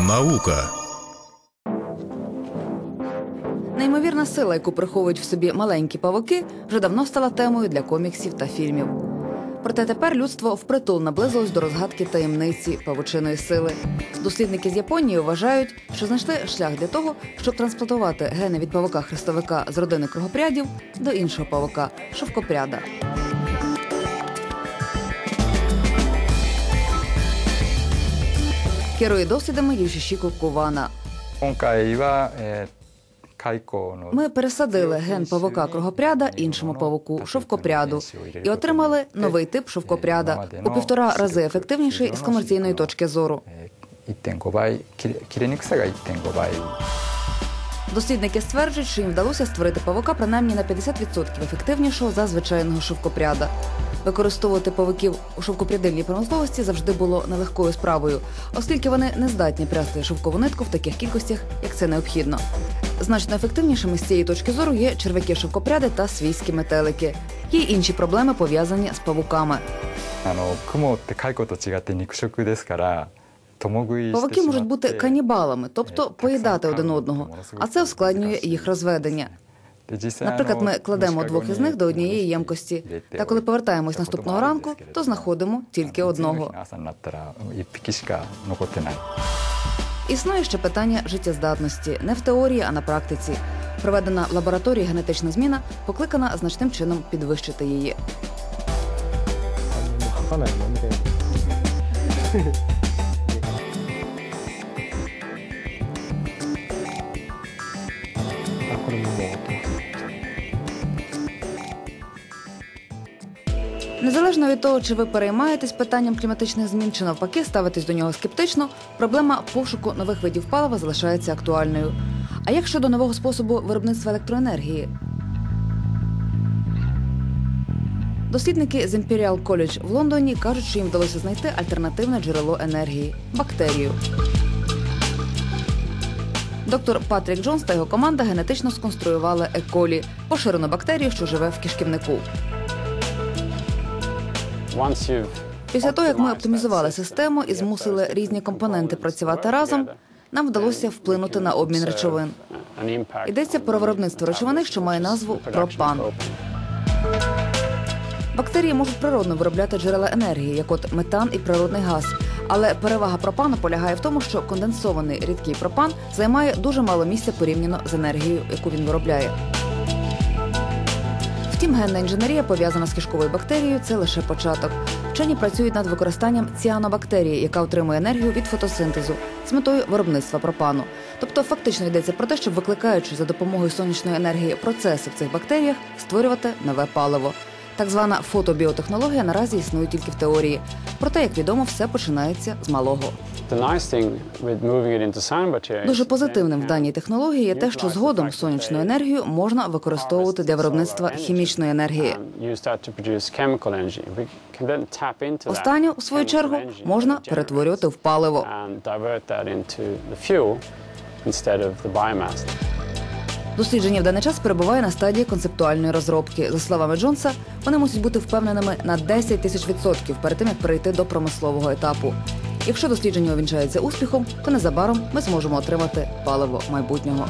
Наука. Неймовірна сила, яку приховують в собі маленькі павуки, вже давно стала темою для коміксів та фільмів. Проте тепер людство впритул наблизилось до розгадки таємниці павучиної сили. Дослідники з Японії вважають, що знайшли шлях для того, щоб трансплантувати гени від павука хрестовика з родини кругопрядів до іншого павука шовкопряда. керує досвідами Юшішіко Кувана. Ми пересадили ген павука кругопряда іншому павуку шовкопряду і отримали новий тип шовкопряда у півтора рази ефективніший з комерційної точки зору. Дослідники стверджують, що їм вдалося створити павука принаймні на 50% ефективнішого за звичайного шовкопряда. Використовувати павиків у шовкопрядильній промисловості завжди було нелегкою справою, оскільки вони не здатні прясти шовкову нитку в таких кількостях, як це необхідно. Значно ефективнішими з цієї точки зору є черв'яки шовкопряди та свійські метелики. Є інші проблеми пов'язані з павуками. Павуки можуть бути канібалами, тобто поїдати один одного, а це ускладнює їх розведення. Наприклад, ми кладемо двох із них до однієї ємкості. Та коли повертаємось наступного ранку, то знаходимо тільки одного. Існує ще питання життєздатності не в теорії, а на практиці. Проведена лабораторія генетична зміна покликана значним чином підвищити її. Аккуратно. Незалежно від того, чи ви переймаєтесь питанням кліматичних змін, чи навпаки ставитесь до нього скептично, проблема пошуку нових видів палива залишається актуальною. А як щодо нового способу виробництва електроенергії? Дослідники з Imperial College в Лондоні кажуть, що їм вдалося знайти альтернативне джерело енергії бактерію. Доктор Патрік Джонс та його команда генетично сконструювали еколі поширену бактерію, що живе в кишківнику. Після того, як ми оптимізували систему і змусили різні компоненти працювати разом, нам вдалося вплинути на обмін речовин. Йдеться про виробництво речовини, що має назву пропан. Бактерії можуть природно виробляти джерела енергії, як от метан і природний газ. Але перевага пропану полягає в тому, що конденсований рідкий пропан займає дуже мало місця порівняно з енергією, яку він виробляє. Втім, генна інженерія пов'язана з кишковою бактерією це лише початок. Вчені працюють над використанням ціанобактерії, яка отримує енергію від фотосинтезу з метою виробництва пропану. Тобто, фактично йдеться про те, щоб викликаючи за допомогою сонячної енергії процеси в цих бактеріях, створювати нове паливо. Так звана фотобіотехнологія наразі існує тільки в теорії. Проте, як відомо, все починається з малого. Дуже позитивним в даній технології є те, що згодом сонячну енергію можна використовувати для виробництва хімічної енергії. Останню, у свою чергу, можна перетворювати в паливо. Дослідження в даний час перебуває на стадії концептуальної розробки. За словами Джонса, вони мусять бути впевненими на 10 тисяч відсотків перед тим, як перейти до промислового етапу. Якщо дослідження увінчається успіхом, то незабаром ми зможемо отримати паливо майбутнього.